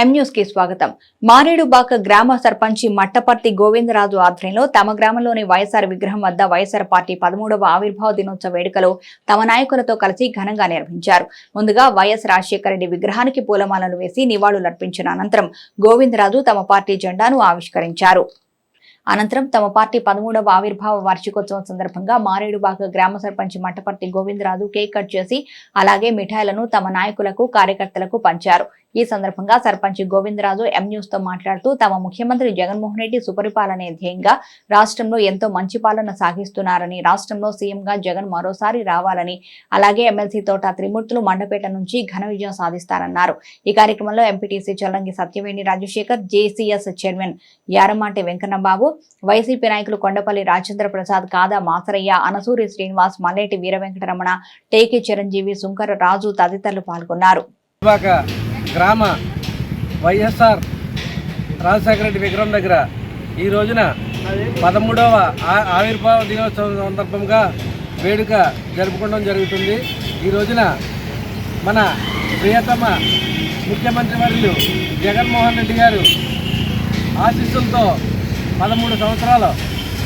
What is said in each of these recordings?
ఎం కి స్వాగతం. మారేడుబాక గ్రామ సర్పంచి మట్టపర్తి గోవిందరాజు ఆధ్వర్యంలో తమ గ్రామంలోని వైఎస్ఆర్ విగ్రహం వద్ద వైఎస్ఆర్ పార్టీ పదమూడవ ఆవిర్భావ దినోత్సవ వేడుకలు తమ నాయకులతో కలిసి ఘనంగా నిర్వహించారు. ముందుగా వైఎస్ రాజశేఖర రెడ్డి విగ్రహానికి పూలమాలలు వేసి నివాళులర్పించిన అనంతరం గోవిందరాజు తమ పార్టీ జెండాను ఆవిష్కరించారు. అనంతరం తమ పార్టీ పదమూడవ ఆవిర్భావ వార్షికోత్సవం సందర్భంగా మారేడుబాక గ్రామ సర్పంచ్ మట్టపర్తి గోవిందరాజు కేక్ కట్ చేసి అలాగే మిఠాయిలను తమ నాయకులకు కార్యకర్తలకు పంచారు. ఈ సందర్భంగా సర్పంచ్ గోవిందరాజు ఎం న్యూస్తో మాట్లాడుతూ తమ ముఖ్యమంత్రి జగన్మోహన్ రెడ్డి సుపరిపాలనే ధ్యేయంగా రాష్ట్రంలో ఎంతో మంచి పాలన సాగిస్తున్నారని రాష్ట్రంలో సీఎంగా జగన్ మరోసారి రావాలని అలాగే ఎమ్మెల్సీ తోట త్రిమూర్తులు మండపేట నుంచి ఘన విజయం సాధిస్తారన్నారు. ఈ కార్యక్రమంలో MPTC Challangi Satyaveni Rajasekhar JCS chairman Yaramati Venkannababu YCP నాయకులు కొండపల్లి రాజేంద్ర ప్రసాద్ కాదా మాసరయ్య అనసూరి శ్రీనివాస్ మల్లేటి వీర టేకే చిరంజీవి సుంకర రాజు తదితరులు పాల్గొన్నారు. గ్రామ వైఎస్ఆర్ రాజశేఖర రెడ్డి విగ్రహం దగ్గర ఈ రోజున పదమూడవ ఆవిర్భావ దినోత్సవం సందర్భంగా వేడుక జరుపుకోవడం జరుగుతుంది. ఈ రోజున మన ప్రియతమ ముఖ్యమంత్రి వర్యులు జగన్మోహన్ రెడ్డి గారు ఆశీస్సులతో పదమూడు సంవత్సరాలు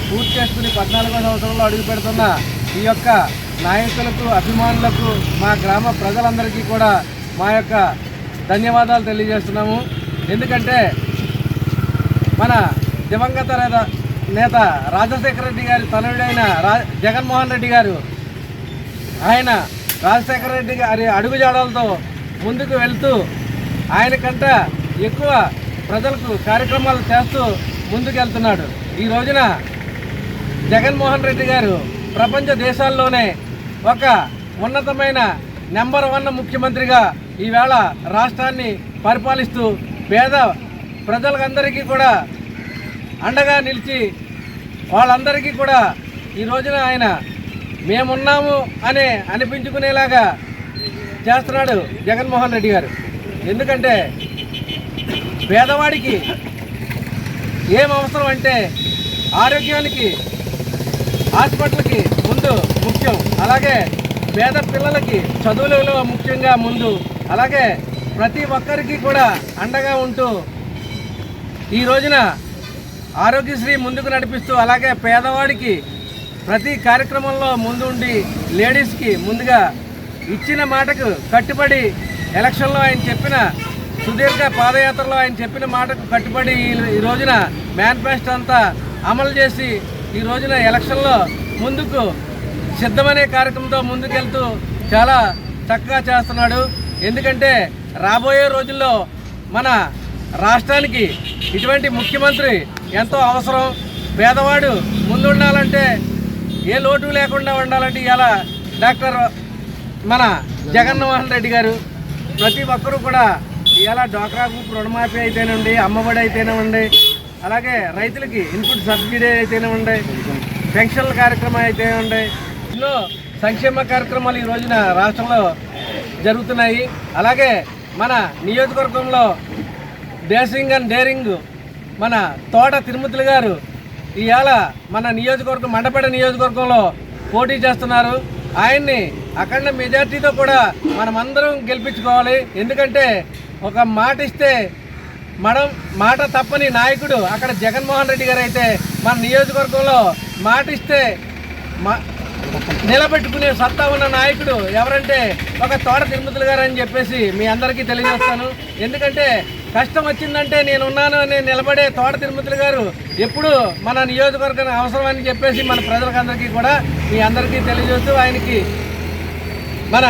పూర్తి చేసుకుని పద్నాలుగో సంవత్సరంలో అడుగు పెడుతున్న ఈ యొక్క నాయకులకు అభిమానులకు మా గ్రామ ప్రజలందరికీ కూడా మా యొక్క ధన్యవాదాలు తెలియజేస్తున్నాము. ఎందుకంటే మన దివంగత నేత నేత రాజశేఖర రెడ్డి గారి తనయుడైన రా జగన్మోహన్ రెడ్డి గారు ఆయన రాజశేఖర రెడ్డి గారి అడుగుజాడలతో ముందుకు వెళ్తూ ఆయనకంట ఎక్కువ ప్రజలకు కార్యక్రమాలు చేస్తూ ముందుకెళ్తున్నాడు. ఈ రోజున జగన్మోహన్ రెడ్డి గారు ప్రపంచ దేశాల్లోనే ఒక ఉన్నతమైన నెంబర్ వన్ ముఖ్యమంత్రిగా ఈవేళ రాష్ట్రాన్ని పరిపాలిస్తూ పేద ప్రజలందరికీ కూడా అండగా నిలిచి వాళ్ళందరికీ కూడా ఈ రోజున ఆయన మేమున్నాము అనే అనిపించుకునేలాగా చేస్తున్నాడు జగన్మోహన్ రెడ్డి గారు. ఎందుకంటే పేదవాడికి ఏం అవసరం అంటే ఆరోగ్యానికి హాస్పిటల్కి ముందు ముఖ్యం. అలాగే పేద పిల్లలకి చదువులలో ముఖ్యంగా ముందు. అలాగే ప్రతి ఒక్కరికి కూడా అండగా ఉంటూ ఈ రోజున ఆరోగ్యశ్రీ ముందుకు నడిపిస్తూ అలాగే పేదవాడికి ప్రతి కార్యక్రమంలో ముందు ఉండి లేడీస్కి ముందుగా ఇచ్చిన మాటకు కట్టుబడి ఎలక్షన్లో ఆయన చెప్పిన సుదీర్ఘ పాదయాత్రలో ఆయన చెప్పిన మాటకు కట్టుబడి ఈ- ఈ రోజున మేనిఫెస్టో అంతా అమలు చేసి ఈ రోజున ఎలక్షన్లో ముందుకు సిద్ధమనే కార్యక్రమంతో ముందుకెళ్తూ చాలా చక్కగా చేస్తున్నాడు. ఎందుకంటే రాబోయే రోజుల్లో మన రాష్ట్రానికి ఇటువంటి ముఖ్యమంత్రి ఎంతో అవసరం. పేదవాడు ముందుండాలంటే ఏ లోటు లేకుండా ఉండాలంటే ఇలా డాక్టర్ మన జగన్మోహన్ రెడ్డి గారు ప్రతి ఒక్కరూ కూడా ఇలా డోక్రా గ్రూప్ రుణమాఫీ అయితేనండి అమ్మఒడి అయితేనండి అలాగే రైతులకి ఇన్పుట్ సబ్సిడీ అయితేనండి పెన్షన్ల కార్యక్రమం అయితేనండి ఎన్నో సంక్షేమ కార్యక్రమాలు ఈ రోజున రాష్ట్రంలో జరుగుతున్నాయి. అలాగే మన నియోజకవర్గంలో డేసింగ్ అండ్ డేరింగ్ మన తోట తిరుమతులు గారు ఇవాళ మన నియోజకవర్గం మండపేట నియోజకవర్గంలో పోటీ చేస్తున్నారు. ఆయన్ని అఖండ మెజార్టీతో కూడా మనమందరం గెలిపించుకోవాలి. ఎందుకంటే ఒక మాట ఇస్తే మనం మాట తప్పని నాయకుడు అక్కడ జగన్మోహన్ రెడ్డి గారు అయితే మన నియోజకవర్గంలో మాట ఇస్తే మా నిలబెట్టుకునే సత్తా ఉన్న నాయకుడు ఎవరంటే ఒక తోట తిరుమతులు గారు అని చెప్పేసి మీ అందరికీ తెలియజేస్తాను. ఎందుకంటే కష్టం వచ్చిందంటే నేను ఉన్నాను అని నిలబడే తోట తిరుమతులు గారు ఎప్పుడు మన నియోజకవర్గం అవసరం అని చెప్పేసి మన ప్రజలకందరికీ కూడా మీ అందరికీ తెలియజేస్తూ ఆయనకి మన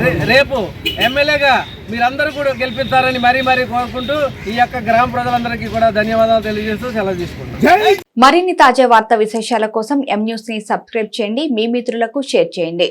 రే- రేపు ఎమ్మెల్యేగా మీరందరూ కూడా గెలిపిస్తారని మరీ మరీ కోరుకుంటూ ఈ యొక్క గ్రామ ప్రజలందరికీ కూడా ధన్యవాదాలు తెలియజేస్తూ సెలవు తీసుకుంటాం మరిన్ని తాజా వార్తా విశేషాల కోసం ఎం న్యూస్ని సబ్స్క్రైబ్ చేయండి. మీ మిత్రులకు షేర్ చేయండి.